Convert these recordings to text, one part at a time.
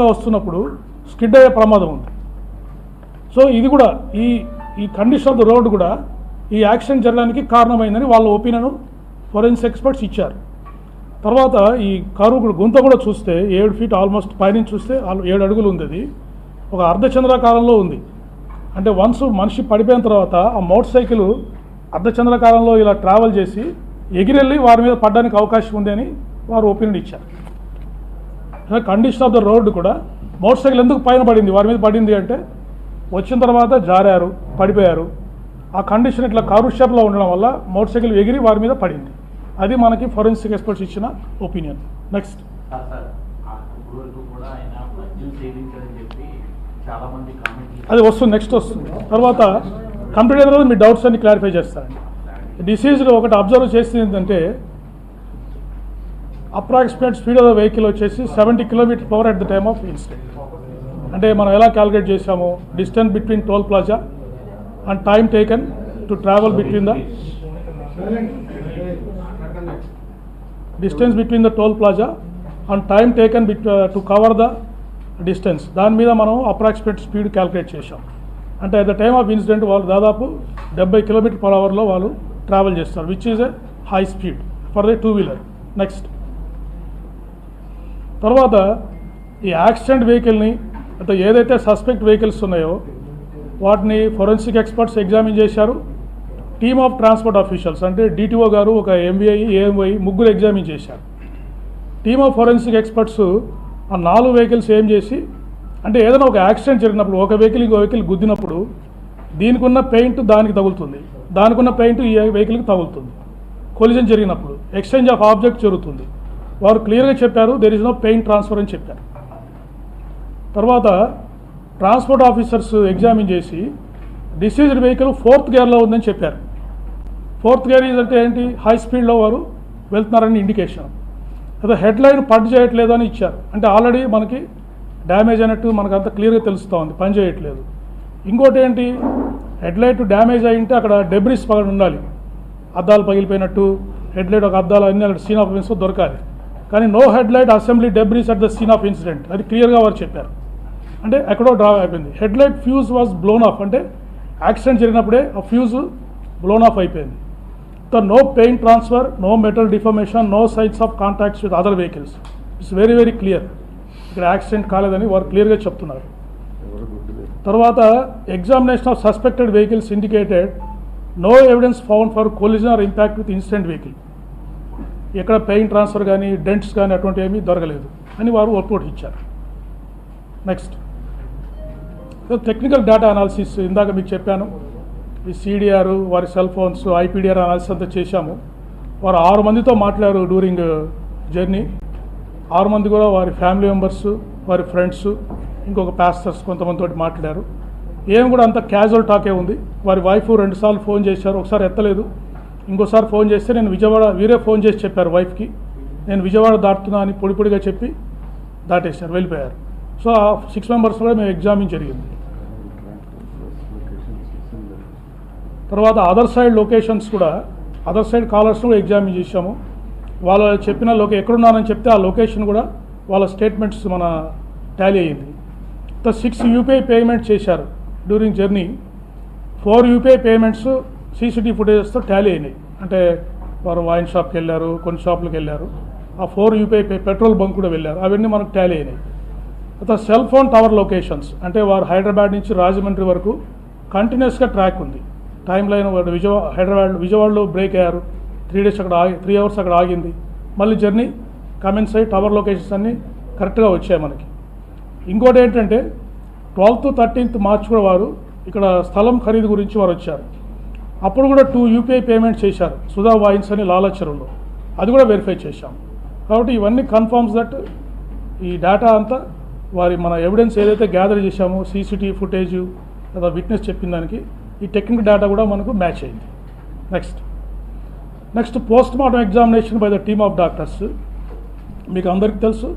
వస్తున్నప్పుడు స్కిడ్ అయ్యే ప్రమాదం ఉంది. సో ఇది కూడా ఈ ఈ కండిషన్ ఆఫ్ ద రోడ్ కూడా ఈ యాక్సిడెంట్ జరగడానికి కారణమైందని వాళ్ళ ఒపీనియన్ ఫోరెన్సిక్ ఎక్స్పర్ట్స్ ఇచ్చారు. తర్వాత ఈ కారు కూడా గుంత కూడా చూస్తే ఏడు ఫీట్ ఆల్మోస్ట్ పైనుంచి చూస్తే ఏడు అడుగులు ఉంది అది. ఒక అర్ధచంద్రాకారంలో ఉంది. అంటే వన్స్ మనిషి పడిపోయిన తర్వాత ఆ మోటార్ సైకిల్ అర్ధచంద్రాకారంలో ఇలా ట్రావెల్ చేసి ఎగిరెళ్ళి వారి మీద పడడానికి అవకాశం ఉంది అని వారు ఒపీనియన్ ఇచ్చారు. కండిషన్ ఆఫ్ ద రోడ్ కూడా మోటార్ సైకిల్ ఎందుకు పైన పడింది? వారి మీద పడింది అంటే వచ్చిన తర్వాత జారారు పడిపోయారు. ఆ కండిషన్ ఇట్లా కారు షేప్లో ఉండడం వల్ల మోటార్ సైకిల్ ఎగిరి వారి మీద పడింది. అది మనకి ఫోరెన్సిక్ ఎక్స్పర్ట్స్ ఇచ్చిన ఒపీనియన్ నెక్స్ట్ అది వస్తుంది నెక్స్ట్ వస్తుంది. తర్వాత కంప్లీట్ అయిన తర్వాత మీ డౌట్స్ అన్ని క్లారిఫై చేస్తారండి. డిసీజ్లో ఒకటి అబ్జర్వ్ చేసింది ఏంటంటే approximate speed of the vehicle వచ్చేసి seventy kilometre per hour at the time of incident అంటే మనం ఎలా క్యాలిక్యులేట్ చేసాము distance between toll plaza and time taken to travel between the distance between the toll plaza and time taken bit to cover the distance దాని మీద మనం approximate speed calculate చేసాం అంటే at the time of incident వాళ్ళు దాదాపు డెబ్బై kilometre per అవర్లో వాళ్ళు ట్రావెల్ చేస్తారు which is a high speed for the two wheeler next తర్వాత ఈ యాక్సిడెంట్ వెహికల్ని అంటే ఏదైతే సస్పెక్ట్ వెహికల్స్ ఉన్నాయో వాటిని ఫోరెన్సిక్ ఎక్స్పర్ట్స్ ఎగ్జామిన్ చేశారు. టీమ్ ఆఫ్ ట్రాన్స్పోర్ట్ ఆఫీషియల్స్ అంటే డిటిఓ గారు ఒక ఎంబీఐ ఏఎంవై ముగ్గురు ఎగ్జామిన్ చేశారు. టీమ్ ఆఫ్ ఫోరెన్సిక్ ఎక్స్పర్ట్స్ ఆ నాలుగు వెహికల్స్ ఏం చేసి అంటే ఏదైనా ఒక యాక్సిడెంట్ జరిగినప్పుడు ఒక వెహికల్ ఇంకో వెహికల్ గుద్దినప్పుడు దీనికి ఉన్న పెయింట్ దానికి తగులుతుంది. దానికి ఉన్న పెయింట్ ఈ వెహికల్కి తగులుతుంది. కొలిజన్ జరిగినప్పుడు ఎక్స్చేంజ్ ఆఫ్ ఆబ్జెక్ట్ జరుగుతుంది. వారు క్లియర్గా చెప్పారు there is no paint transfer అని చెప్పారు. తర్వాత ట్రాన్స్పోర్ట్ ఆఫీసర్స్ ఎగ్జామిన్ చేసి డిసీజ్డ్ వెహికల్ ఫోర్త్ గేర్లో ఉందని చెప్పారు. ఫోర్త్ గేర్ ఈజ్ అంటే ఏంటి? హై స్పీడ్లో వారు వెళ్తున్నారని ఇండికేషన్ అదే హెడ్ లైన్ పడ్ చేయట్లేదు అని ఇచ్చారు. అంటే ఆల్రెడీ మనకి డ్యామేజ్ అయినట్టు మనకు అంత క్లియర్గా తెలుస్తూ ఉంది పని చేయట్లేదు. ఇంకోటి ఏంటి? హెడ్ లైట్ డ్యామేజ్ అయింటే అక్కడ డెబ్రిస్ పగడ ఉండాలి అద్దాలు పగిలిపోయినట్టు హెడ్ లైట్ ఒక అద్దాలు అన్నీ అక్కడ సీన్ ఆఫ్ దొరకాలి. కానీ no headlight assembly debris at the scene of incident. అది క్లియర్గా వారు చెప్పారు. అంటే ఎక్కడో డ్రా అయిపోయింది. Headlight fuse was blown off. అంటే యాక్సిడెంట్ జరిగినప్పుడే ఆ ఫ్యూజ్ బ్లోన్ ఆఫ్ అయిపోయింది. The no pain transfer no metal deformation no signs of contacts with other vehicles. It's very very clear. ఇక్కడ యాక్సిడెంట్ కాలేదని వారు క్లియర్గా చెప్తున్నారు. తర్వాత examination of suspected vehicles indicated no evidence found for collision or impact with incident vehicle. ఎక్కడ paint transfer కానీ dents కానీ అటువంటి ఏమీ దొరకలేదు అని వారు రిపోర్ట్ ఇచ్చారు. నెక్స్ట్ టెక్నికల్ డేటా అనాలిసిస్ ఇందాక మీకు చెప్పాను. ఈ సిడిఆర్ వారి సెల్ ఫోన్స్ ఐపీడిఆర్ అనాలిసిస్ అంతా చేశాము. వారు ఆరు మందితో మాట్లాడారు డ్యూరింగ్ జర్నీ uh, ఆరు మంది కూడా వారి ఫ్యామిలీ మెంబర్స్ వారి ఫ్రెండ్స్ ఇంకొక పాస్టర్స్ కొంతమందితో మాట్లాడారు. ఏం కూడా అంత క్యాజువల్ టాకే ఉంది. వారి వైఫ్ రెండుసార్లు ఫోన్ చేశారు. ఒకసారి ఎత్తలేదు. ఇంకోసారి ఫోన్ చేస్తే నేను విజయవాడ వీరే ఫోన్ చేసి చెప్పారు వైఫ్కి. నేను విజయవాడ దాటుతున్నా అని పొడి పొడిగా చెప్పి దాటేశారు వెళ్ళిపోయారు. సో ఆ సిక్స్ మెంబర్స్ కూడా మేము ఎగ్జామిన్ జరిగింది. తర్వాత అదర్ సైడ్ లొకేషన్స్ కూడా అదర్ సైడ్ కాలర్స్ కూడా ఎగ్జామిన్ చేశాము. వాళ్ళు చెప్పిన లోకే ఎక్కడున్నారని చెప్తే ఆ లొకేషన్ కూడా వాళ్ళ స్టేట్మెంట్స్ మన టాలీ అయ్యింది. ద సిక్స్ యూపీఐ పేమెంట్ చేశారు during journey. Four UPI payments CCTV ఫుటేజెస్తో tally అయినాయి. అంటే వారు వైన్ షాప్కి వెళ్ళారు కొన్ని షాపులకు వెళ్ళారు. ఆ four UPI pay petrol bunk కూడా వెళ్ళారు. అవన్నీ మనకు టాలీ అయినాయి. తర్వాత సెల్ ఫోన్ టవర్ లొకేషన్స్. అంటే వారు హైదరాబాద్ నుంచి రాజమండ్రి వరకు కంటిన్యూస్గా ట్రాక్ ఉంది. టైం లైన్ విజయవాడ హైదరాబాద్ విజయవాడలో బ్రేక్ అయ్యారు. త్రీ డేస్ అక్కడ ఆగి త్రీ అవర్స్ అక్కడ ఆగింది. మళ్ళీ జర్నీ కమెంట్స్ అయ్యి టవర్ లొకేషన్స్ అన్నీ కరెక్ట్గా వచ్చాయి మనకి. ఇంకోటి ఏంటంటే ట్వెల్త్ థర్టీన్త్ మార్చ్ కూడా వారు ఇక్కడ స్థలం ఖరీదు గురించి వారు వచ్చారు. అప్పుడు కూడా టూ యూపీఐ పేమెంట్ చేశారు. సుధా వాయిన్స్ అని లాలచెరువులో అది కూడా వెరిఫై చేశాం. కాబట్టి ఇవన్నీ కన్ఫర్మ్స్ దట్ ఈ డేటా అంతా వారి మన ఎవిడెన్స్ ఏదైతే గ్యాదర్ చేశామో సీసీటీవీ ఫుటేజ్ లేదా విట్నెస్ చెప్పిన దానికి ఈ టెక్నికల్ డేటా కూడా మనకు మ్యాచ్ అయింది. Next next post mortem examination by the team of doctors మీకు అందరికీ తెలుసు.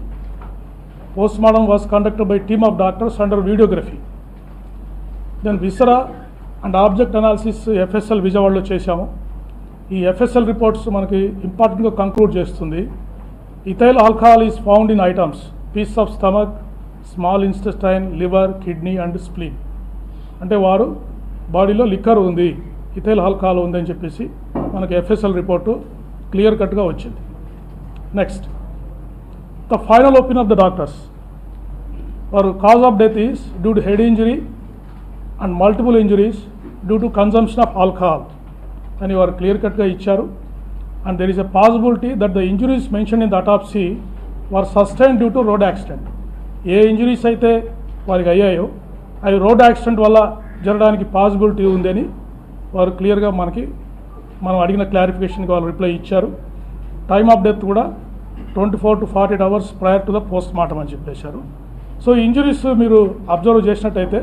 Post mortem was conducted by team of doctors under videography then viscera and object analysis FSL విజయవాడలో చేశాము. ఈ ఎఫ్ఎస్ఎల్ రిపోర్ట్స్ మనకి ఇంపార్టెంట్గా కంక్లూడ్ చేస్తుంది. Ethyl alcohol is found in items piece of stomach small intestine liver kidney and spleen అంటే వారు బాడీలో liquor ఉంది ఇథైల్ ఆల్కహాల్ ఉంది అని చెప్పేసి మనకి ఎఫ్ఎస్ఎల్ రిపోర్టు క్లియర్ కట్గా వచ్చింది. Next the final opinion of the doctors వారు cause of death is due to head injury and multiple injuries due to consumption of alcohol అని వారు క్లియర్ కట్గా ఇచ్చారు. And there is a possibility that the injuries mention in the autopsy were sustain due to road accident A injuries అయితే వారికి అయ్యాయో అవి road accident వల్ల జరగడానికి పాసిబిలిటీ ఉందని వారు క్లియర్గా మనకి మనం అడిగిన క్లారిఫికేషన్కి వాళ్ళు రిప్లై ఇచ్చారు. టైమ్ ఆఫ్ డెత్ కూడా twenty four to forty eight hours prior to the post mortem అని చెప్పేశారు. సో ఇంజురీస్ మీరు అబ్జర్వ్ చేసినట్టయితే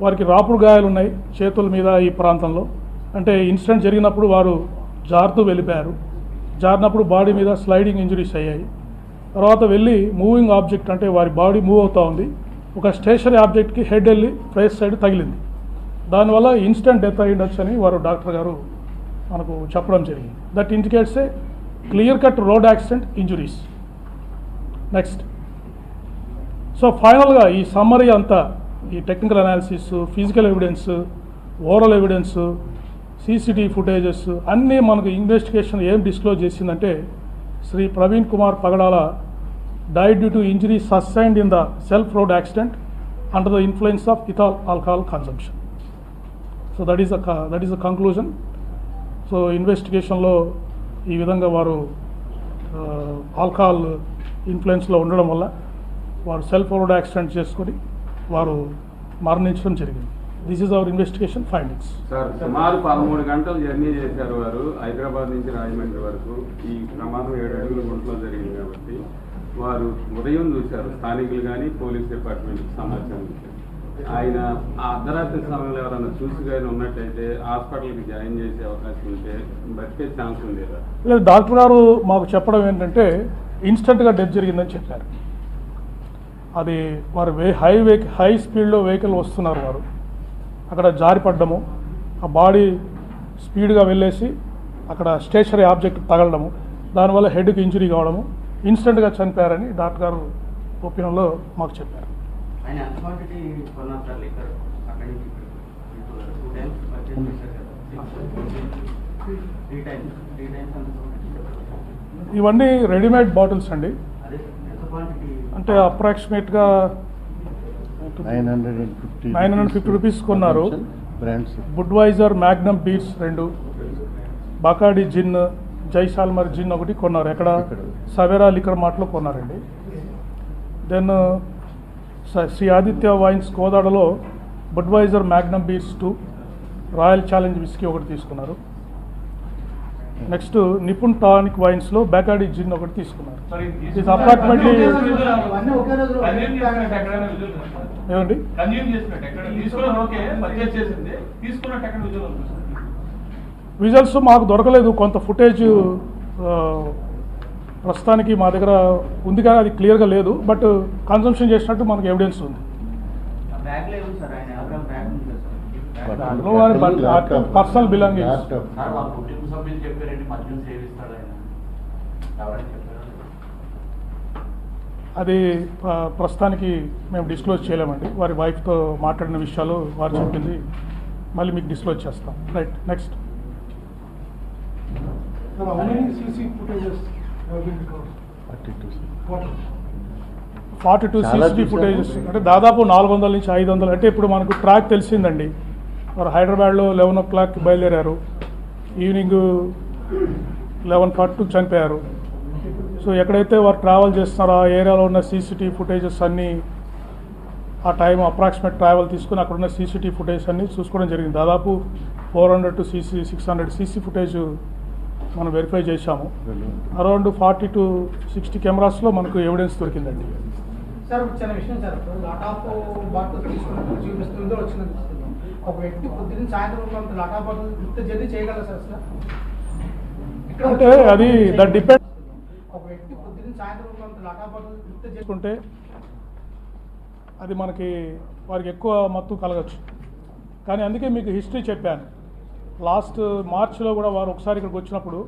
వారికి రాపుడు గాయాలు ఉన్నాయి చేతుల మీద ఈ ప్రాంతంలో. అంటే ఇన్సిడెంట్ జరిగినప్పుడు వారు జారుతూ వెళ్ళిపోయారు. జారినప్పుడు బాడీ మీద స్లైడింగ్ ఇంజురీస్ అయ్యాయి. తర్వాత వెళ్ళి మూవింగ్ ఆబ్జెక్ట్ అంటే వారి బాడీ మూవ్ అవుతూ ఉంది. ఒక స్టేషనరీ ఆబ్జెక్ట్కి హెడ్ వెళ్ళి ఫేస్ సైడ్ తగిలింది. దానివల్ల ఇన్స్టెంట్ డెత్ అయ్యిండొచ్చు అని వారు డాక్టర్ గారు మనకు చెప్పడం జరిగింది. That indicates a clear cut road accident injuries. Next. So ఫైనల్గా ఈ సమ్మరీ అంతా ఈ technical analysis physical evidence oral evidence CCTV footages అన్నీ మనకు ఇన్వెస్టిగేషన్ ఏం డిస్క్లోజ్ చేసిందంటే Shri Praveen Kumar Pagadala died due to injury sustained in the self road accident under the influence of ethyl alcohol consumption so that is that is the conclusion so ఇన్వెస్టిగేషన్లో ఈ విధంగా వారు alcohol ఇన్ఫ్లుయెన్స్లో ఉండడం వల్ల వారు self road accident చేసుకొని వారు మరణించడం జరిగింది. This is our investigation findings sir సుమారు పదమూడు గంటలు జర్నీ చేశారు వారు హైదరాబాద్ నుంచి రాజమండ్రి వరకు. ఈ ప్రమాదం ఏడు అడుగుల గుంటలో జరిగింది కాబట్టి వారు ఉదయం చూశారు. స్థానికులు కానీ పోలీస్ డిపార్ట్మెంట్కి సమాచారం ఆయన ఆ అర్ధరాత్రి సమయంలో ఎవరైనా చూసి కానీ ఉన్నట్టయితే హాస్పిటల్కి జాయిన్ చేసే అవకాశం ఉంటే బతికే ఛాన్స్ ఉండేదా. లేదు డాక్టర్ గారు మాకు చెప్పడం ఏంటంటే ఇన్స్టెంట్గా డెత్ జరిగిందని చెప్పారు. అది వారు వే హై వెహికల్ హై స్పీడ్లో వెహికల్ వస్తున్నారు వారు. అక్కడ జారిపడ్డము ఆ బాడీ స్పీడ్గా వెళ్ళేసి అక్కడ స్టేషనరీ ఆబ్జెక్ట్ తగలడము దానివల్ల హెడ్కి ఇంజరీ కావడము ఇన్స్టెంట్గా చనిపోయారని డాక్టర్ గారు ఒపీనియన్లో మాకు చెప్పారు. ఇవన్నీ రెడీమేడ్ బాటిల్స్ అండి. అంటే అప్రాక్సిమేట్గా nine hundred and fifty nine hundred fifty rupees కొన్నారు. బ్రాండ్స్ బుడ్వైజర్ మ్యాగ్నమ్ బీర్స్ రెండు బకాడి జిన్ జైసాల్మర్ జిన్ ఒకటి కొన్నారు. ఎక్కడ. సవేరా లిక్కర్ మార్ట్లో కొన్నారండి. Then Shri Aditya wines కోదాడలో Budweiser Magnum beers two Royal Challenge whisky ఒకటి తీసుకున్నారు. నెక్స్ట్ నిపుణ్ టానిక్ వైన్స్లో బెకాడి జిన్ ఒకటి తీసుకున్నారు. ఇది అప్రాక్సిమేట్లీ ఏమండి? అనిపిస్తుంది విజువల్స్ మాకు దొరకలేదు. కొంత ఫుటేజ్ ప్రస్తుతానికి మా దగ్గర ఉంది కానీ అది క్లియర్గా లేదు. బట్ కన్సంప్షన్ చేసినట్టు మనకు ఎవిడెన్స్ ఉంది. బ్యాగ్లో ఉంది సార్ ఆయన ఎవరైనా బ్యాగ్ ఉంది కదా సార్ దాంట్లో వారి బట్- personal belongings. సార్ వాళ్ళ కుటుంబ సభ్యులు చెప్పారండి మద్యం సేవిస్తాడు ఆయన. ఎవరైనా చెప్పారు? అది ప్రస్తుతానికి మేము డిస్క్లోజ్ చేయలేమండి. వారి వైఫ్తో మాట్లాడిన విషయాలు వారు చెప్పింది. మళ్ళీ మీకు డిస్క్లోజ్ చేస్తాం. Right next? Forty two CC చూసాము. ఫుటేజెస్ అంటే దాదాపు నాలుగు వందల నుంచి ఐదు వందలు. అంటే ఇప్పుడు మనకు ట్రాక్ తెలిసిందండి. వారు హైదరాబాద్లో లెవెన్ ఓ క్లాక్కి బయలుదేరారు. ఈవినింగ్ లెవెన్ ఫార్టీ చనిపోయారు. సో ఎక్కడైతే వారు ట్రావెల్ చేస్తున్నారో ఆ ఏరియాలో ఉన్న సీసీటీవీ ఫుటేజెస్ అన్నీ ఆ టైం అప్రాక్సిమేట్ ట్రావెల్ తీసుకుని అక్కడ ఉన్న సీసీటీవీ ఫుటేజ్ అన్నీ చూసుకోవడం జరిగింది. దాదాపు four hundred to CC six hundred CC footage మనం వెరిఫై చేశాము. అరౌండ్ ఫార్టీ టు సిక్స్టీ కెమెరాస్లో మనకు ఎవిడెన్స్ దొరికిందండి. సార్ చిన్న విషయం సార్. చూపిస్తుందో ఒక వ్యక్తి పొద్దున్న సాయంత్రం ఉన్నంత లాటాప్ బాటిల్ ఇంత జర్నీ చేయగలరా సార్ సార్ ఇక్కడ అంటే అది దట్ డిపెండ్ ఒక వ్యక్తి పొద్దున్న సాయంత్రం ఉన్నంత లాటాప్ బాటిల్ ఇంత జర్నీ చేసుకుంటే అది మనకి వారికి ఎక్కువ మత్తు కలగచ్చు. కానీ అందుకే మీకు హిస్టరీ చెప్పాను. లాస్ట్ మార్చిలో కూడా వారు ఒకసారి ఇక్కడికి వచ్చినప్పుడు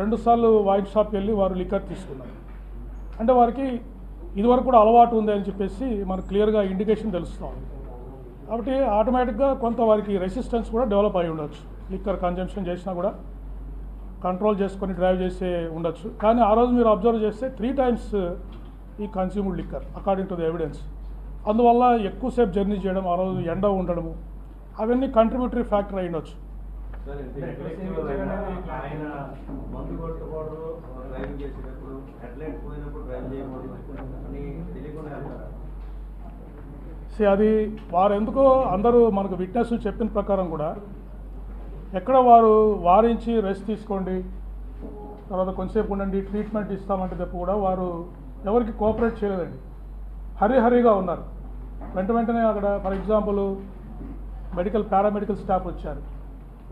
రెండుసార్లు వైన్ షాప్కి వెళ్ళి వారు లిక్కర్ తీసుకున్నారు. అంటే వారికి ఇదివరకు కూడా అలవాటు ఉంది అని చెప్పేసి మనకు క్లియర్గా ఇండికేషన్ తెలుస్తాం కాబట్టి ఆటోమేటిక్గా కొంత వారికి రెసిస్టెన్స్ కూడా డెవలప్ అయి ఉండొచ్చు. లిక్కర్ కన్జంప్షన్ చేసినా కూడా కంట్రోల్ చేసుకొని డ్రైవ్ చేసే ఉండొచ్చు. కానీ ఆ రోజు మీరు అబ్జర్వ్ చేస్తే త్రీ టైమ్స్ ఈ consumed liquor according to the evidence అందువల్ల ఎక్కువసేపు జర్నీ చేయడం ఆ రోజు ఎండ ఉండడము అవన్నీ కంట్రిబ్యూటరీ ఫ్యాక్టర్ అయి ఉండొచ్చు. ఆయన మందు కొట్టకూడదు డ్రైవింగ్ చేసేటప్పుడు హెడ్లైట్ పోయినప్పుడు డ్రైవ్ చేయకూడదు అని తెలియకుండా వెళ్తారా? సో అది వారు ఎందుకో అందరూ మనకు విట్నెస్ చెప్పిన ప్రకారం కూడా ఎక్కడ వారు వారించి రెస్ట్ తీసుకోండి తర్వాత కొంచెంసేపు ఉండండి ట్రీట్మెంట్ ఇస్తామంటే తప్ప కూడా వారు ఎవరికి కోఆపరేట్ చేయలేదండి. హరి హరిగా ఉన్నారు. వెంట వెంటనే అక్కడ for example medical paramedical staff వచ్చారు.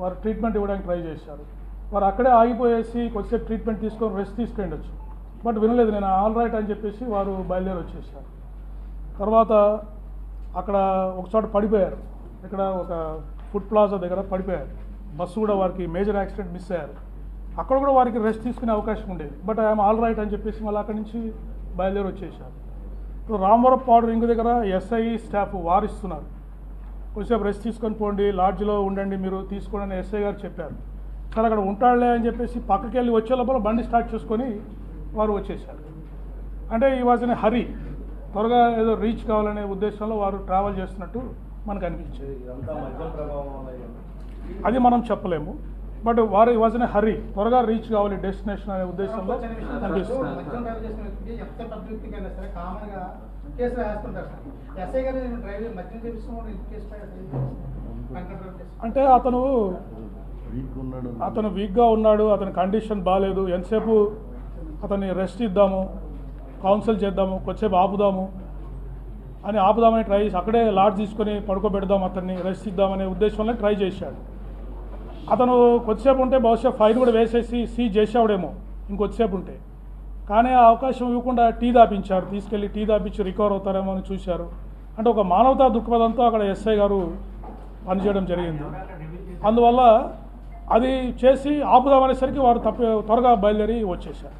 వారు ట్రీట్మెంట్ ఇవ్వడానికి ట్రై చేశారు. వారు అక్కడే ఆగిపోయేసి కొద్దిసేపు ట్రీట్మెంట్ తీసుకొని రెస్ట్ తీసుకెళ్ళొచ్చు. బట్ వినలేదు నేను ఆల్ రైట్ అని చెప్పేసి వారు బయలుదేరి వచ్చేసారు. తర్వాత అక్కడ ఒకచోట పడిపోయారు. ఇక్కడ ఒక ఫుడ్ ప్లాజా దగ్గర పడిపోయారు. బస్సు కూడా వారికి మేజర్ యాక్సిడెంట్ మిస్ అయ్యారు. అక్కడ కూడా వారికి రెస్ట్ తీసుకునే అవకాశం ఉండేది. బట్ ఐఎమ్ ఆల్ రైట్ అని చెప్పేసి మళ్ళీ అక్కడి నుంచి బయలుదేరి వచ్చేసారు. ఇప్పుడు రామవరం పాడు రింగ్ దగ్గర ఎస్ఐ స్టాఫ్ వారిస్తున్నారు. కొంచెంసేపు రెస్ట్ తీసుకొని పోండి లాడ్జ్లో ఉండండి మీరు తీసుకోండి అని ఎస్ఐ గారు చెప్పారు. సరే అక్కడ ఉంటాడులే అని చెప్పేసి పక్కకి వెళ్ళి వచ్చే లోపల బండి స్టార్ట్ చేసుకొని వారు వచ్చేసారు. అంటే ఈ వాజ్ ఇన్ హరి త్వరగా ఏదో రీచ్ కావాలనే ఉద్దేశంలో వారు ట్రావెల్ చేస్తున్నట్టు మనకు అనిపించింది. అది మనం చెప్పలేము. బట్ వారు వాజ్ ఇన్ హరి త్వరగా రీచ్ కావాలి డెస్టినేషన్ అనే ఉద్దేశంలో. అనిపిస్తుంది. అంటే అతను వీక్ ఉన్నాడు. అతను వీక్గా ఉన్నాడు అతని కండిషన్ బాగాలేదు ఎంతసేపు అతన్ని రెస్ట్ ఇద్దాము? కౌన్సిల్ చేద్దాము కొద్దిసేపు ఆపుదాము అని ఆపుదామని ట్రై చేసి అక్కడే లాడ్ తీసుకొని పడుకోబెడదాం అతన్ని రెస్ట్ ఇద్దామనే ఉద్దేశంలో ట్రై చేశాడు. అతను కొద్దిసేపు ఉంటే బహుశా ఫైన్ కూడా వేసేసి సీ చేసావుడేమో ఇంకొద్దిసేపు ఉంటే. కానీ ఆ అవకాశం ఇవ్వకుండా టీ దాపించారు తీసుకెళ్ళి టీ దాపించి రికవర్ అవుతారేమో అని చూశారు. అంటే ఒక మానవతా దృక్పథంతో అక్కడ ఎస్ఐ గారు పనిచేయడం జరిగింది. అందువల్ల అది చేసి ఆపుదామనేసరికి వారు తప్ప త్వరగా బయలుదేరి వచ్చేసారు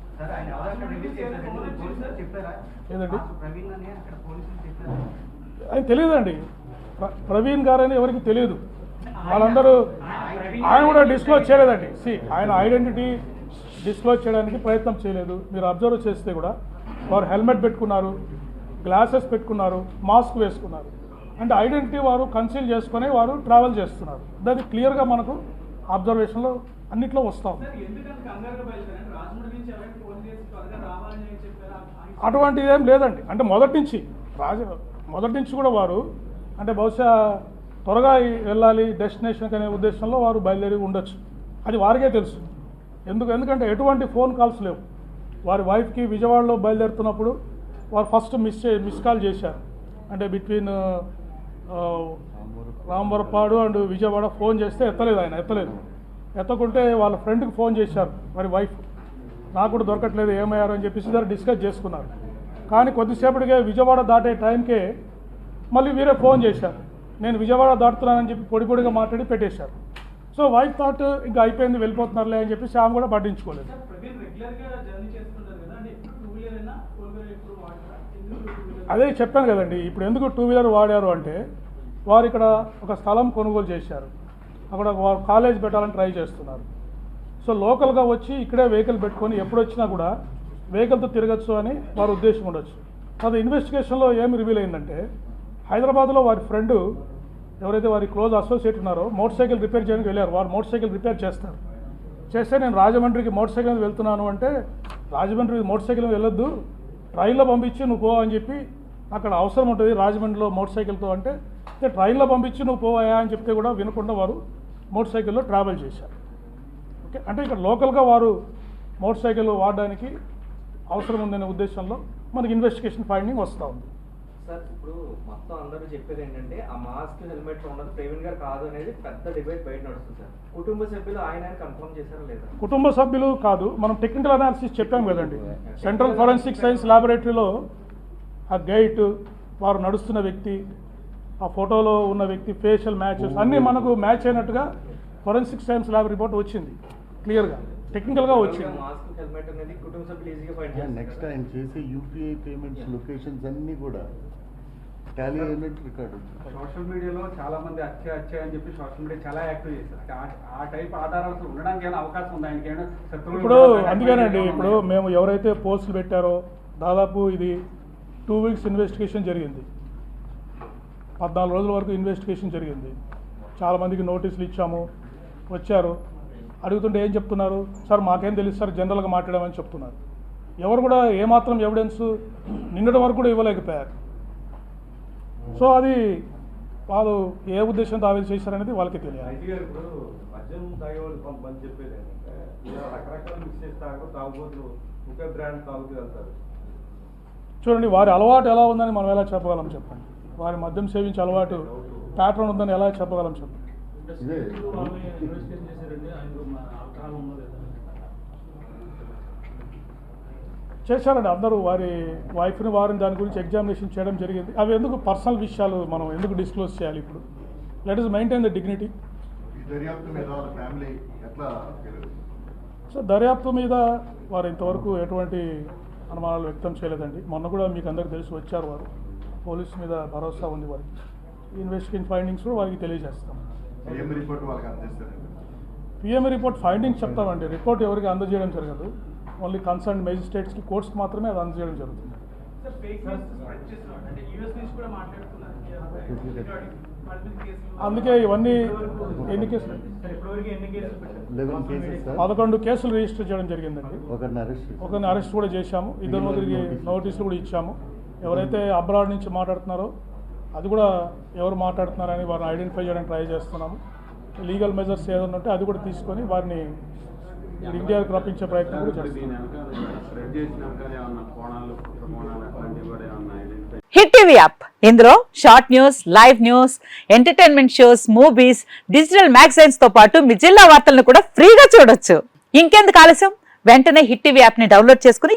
ఆయన తెలియదండి. ప్ర- ప్రవీణ్ గారు అని ఎవరికి తెలియదు. వాళ్ళందరూ ఆయన కూడా డిస్క్లోజ్ చేయలేదండి. సి ఆయన ఐడెంటిటీ డిస్క్లోజ్ చేయడానికి ప్రయత్నం చేయలేదు. మీరు అబ్జర్వ్ చేస్తే కూడా వారు హెల్మెట్ పెట్టుకున్నారు గ్లాసెస్ పెట్టుకున్నారు మాస్క్ వేసుకున్నారు. అంటే ఐడెంటిటీ వారు కన్సీల్ చేసుకొని వారు ట్రావెల్ చేస్తున్నారు. అది క్లియర్గా మనకు అబ్జర్వేషన్లో అన్నిట్లో వస్తాం. అటువంటిది ఏం లేదండి. అంటే మొదటి నుంచి రాజ మొదటి నుంచి కూడా వారు అంటే బహుశా త్వరగా వెళ్ళాలి డెస్టినేషన్కి అనే ఉద్దేశంలో వారు బయలుదేరి ఉండొచ్చు. అది వారికే తెలుసు. ఎందుకు ఎందుకంటే ఎటువంటి ఫోన్ కాల్స్ లేవు. వారి వైఫ్కి విజయవాడలో బయలుదేరుతున్నప్పుడు వారు ఫస్ట్ మిస్ చే మిస్ కాల్ చేశారు. అంటే between Rambarapadu and Vijayawada phone చేస్తే ఎత్తలేదు ఆయన ఎత్తలేదు. ఎత్తకుంటే వాళ్ళ ఫ్రెండ్కి ఫోన్ చేశారు. మరి వైఫ్ నాకు కూడా దొరకట్లేదు ఏమయ్యారు అని చెప్పేసి ఇద్దరు డిస్కస్ చేసుకున్నారు. కానీ కొద్దిసేపటికే విజయవాడ దాటే టైంకే మళ్ళీ వీరే ఫోన్ చేశారు. నేను విజయవాడ దాటుతున్నానని చెప్పి పొడి పొడిగా మాట్లాడి పెట్టేశారు. సో వైఫ్ థాట్ ఇంకా అయిపోయింది వెళ్ళిపోతున్నారులే అని చెప్పి ఆమె కూడా పట్టించుకోలేదు. అదే చెప్పాను కదండి ఇప్పుడు ఎందుకు టూ వీలర్ వాడారు అంటే వారు ఇక్కడ ఒక స్థలం కొనుగోలు చేశారు. అక్కడ వారు కాలేజ్ పెట్టాలని ట్రై చేస్తున్నారు. సో లోకల్గా వచ్చి ఇక్కడే వెహికల్ పెట్టుకొని ఎప్పుడు వచ్చినా కూడా వెహికల్తో తిరగచ్చు అని వారి ఉద్దేశం ఉండొచ్చు. అది ఇన్వెస్టిగేషన్లో ఏమి రివీల్ అయిందంటే హైదరాబాద్లో వారి ఫ్రెండ్ ఎవరైతే వారి క్లోజ్ అసోసియేట్ ఉన్నారో మోటార్ సైకిల్ రిపేర్ చేయడానికి వెళ్ళారు. వారు మోటార్ సైకిల్ రిపేర్ చేస్తారు. చేస్తే నేను రాజమండ్రికి మోటార్ సైకిల్ మీద వెళ్తున్నాను అంటే రాజమండ్రికి మోటార్ సైకిల్ మీద వెళ్ళొద్దు ట్రైన్లో పంపించి నువ్వు పో అని చెప్పి అక్కడ అవసరం ఉంటుంది రాజమండ్రిలో మోటార్ సైకిల్తో అంటే ట్రైన్లో పంపించి నువ్వు పోవాయా అని చెప్తే కూడా వినకుండా వారు మోటార్ సైకిల్లో ట్రావెల్ చేశారు. ఓకే? అంటే ఇక్కడ లోకల్గా వారు మోటార్ సైకిల్ వాడడానికి అవసరం ఉందనే ఉద్దేశంలో మనకి ఇన్వెస్టిగేషన్ ఫైండింగ్ వస్తూ ఉంది. సార్ ఇప్పుడు మొత్తం అందరూ చెప్పేది ఏంటంటే ఆ మాస్క్ హెల్మెట్ ఉన్నది ప్రవీణ్ గారు కాదు అనేది పెద్ద డిబేట్ బయట నడుస్తుంది సార్. కుటుంబ సభ్యులు ఆయన కన్ఫర్మ్ చేశారా లేదా? కుటుంబ సభ్యులు కాదు మనం టెక్నికల్ అనాలిసిస్ చెప్పాం కదండి. సెంట్రల్ ఫోరెన్సిక్ సైన్స్ ల్యాబొరేటరీలో ఆ గైట్ వారు నడుస్తున్న వ్యక్తి ఆ ఫోటోలో ఉన్న వ్యక్తి ఫేషియల్ మ్యాచెస్ అన్నీ మనకు మ్యాచ్ అయినట్టుగా ఫోరెన్సిక్ సైన్స్ ల్యాబ్ రిపోర్ట్ వచ్చింది. క్లియర్గా టెక్నికల్గా వచ్చింది. మాస్క్ హెల్మెట్ అనేది కుటుంబ సభ్యులు ఈజీగా ఫైండ్ నెక్స్ట్ ఆయన చేసే యూపీఐ పేమెంట్స్ లొకేషన్స్ అన్నీ కూడా టాలీ అయినట్టు రికార్డు సోషల్ మీడియాలో చాలా మంది హత్య హత్య అని చెప్పి సోషల్ మీడియా చాలా యాక్టివ్ చేశారు. ఆ- టైప్ ఆధారాలు ఉండడానికి ఏమైనా అవకాశం ఉంది? ఆయనకి ఇప్పుడు అందుకేనండి ఇప్పుడు? మేము ఎవరైతే పోస్టులు పెట్టారో దాదాపు ఇది టూ వీక్స్ ఇన్వెస్టిగేషన్ జరిగింది. పద్నాలుగు రోజుల వరకు ఇన్వెస్టిగేషన్ జరిగింది. చాలామందికి నోటీసులు ఇచ్చాము. వచ్చారు. అడుగుతుంటే ఏం చెప్తున్నారు? సార్ మాకేం తెలుసు సార్ జనరల్గా మాట్లాడామని చెప్తున్నారు. ఎవరు కూడా ఏమాత్రం ఎవిడెన్స్ నిన్నటి వరకు కూడా ఇవ్వలేకపోయారు. సో అది వాళ్ళు ఏ ఉద్దేశంతో ఆవేశ చేశారనేది వాళ్ళకి తెలియాలి. వెళ్తారు. చూడండి వారి అలవాటు ఎలా ఉందని మనం ఎలా చెప్పగలం చెప్పండి. వారి మద్యం సేవించే అలవాటు ప్యాటర్న్ ఉందని ఎలా చెప్పగలం చెప్పండి ఇదే. చేశారండి అందరూ వారి వైఫ్ని వారిని దాని గురించి ఎగ్జామినేషన్ చేయడం జరిగింది. అవి ఎందుకు పర్సనల్ విషయాలు మనం ఎందుకు డిస్క్లోజ్ చేయాలి ఇప్పుడు? Let us maintain the dignity so దర్యాప్తు మీద వారు ఇంతవరకు ఎటువంటి అనుమానాలు వ్యక్తం చేయలేదండి. మొన్న కూడా మీకు అందరికీ తెలిసి వచ్చారు వారు. పోలీస్ మీద భరోసా ఉంది వారికి. ఇన్వెస్టిగేషన్ ఫైండింగ్స్ కూడా వారికి తెలియజేస్తాం. పిఎం రిపోర్ట్ ఫైండింగ్స్ చెప్తామండి. రిపోర్ట్ ఎవరికి అందజేయడం జరగదు. ఓన్లీ కన్సర్న్ మేజిస్ట్రేట్స్కి కోర్ట్స్కి మాత్రమే అది అందజేయడం జరుగుతుంది. సార్ ఫేక్ న్యూస్ స్ప్రెడ్ చేస్తున్నారు? అంటే యూఎస్ నుంచి కూడా మాట్లాడుతున్నారు. మల్టిపుల్ కేసులు అందుకే ఇవన్నీ ఎన్ని కేసులు? పదకొండు కేసులు రిజిస్టర్ చేయడం జరిగిందండి. ఒకరిని అరెస్ట్ చేశారు. ఒకరిని అరెస్ట్ కూడా చేశాము. ఇద్దరు ముగ్గురికి నోటీసులు కూడా ఇచ్చాము. ఎవరైతే అబ్రాడ్ నుంచి మాట్లాడుతున్నారో అది కూడా ఎవరు మాట్లాడుతున్నారని వారిని ఐడెంటిఫై చేయడానికి ట్రై చేస్తున్నాము. లీగల్ మెజర్స్ ఏదైనా ఉంటే అది కూడా తీసుకొని వారిని ఇండియాకి రప్పించే ప్రయత్నం కూడా చేస్తున్నాం. Hit TV app. ఇందులో short news live news entertainment shows movies digital మ్యాగజైన్స్తో పాటు మీ జిల్లా వార్తలను కూడా ఫ్రీగా చూడొచ్చు. ఇంకెందుకు ఆలస్యం? వెంటనే హిట్ టీవీ యాప్ని డౌన్లోడ్ చేసుకుని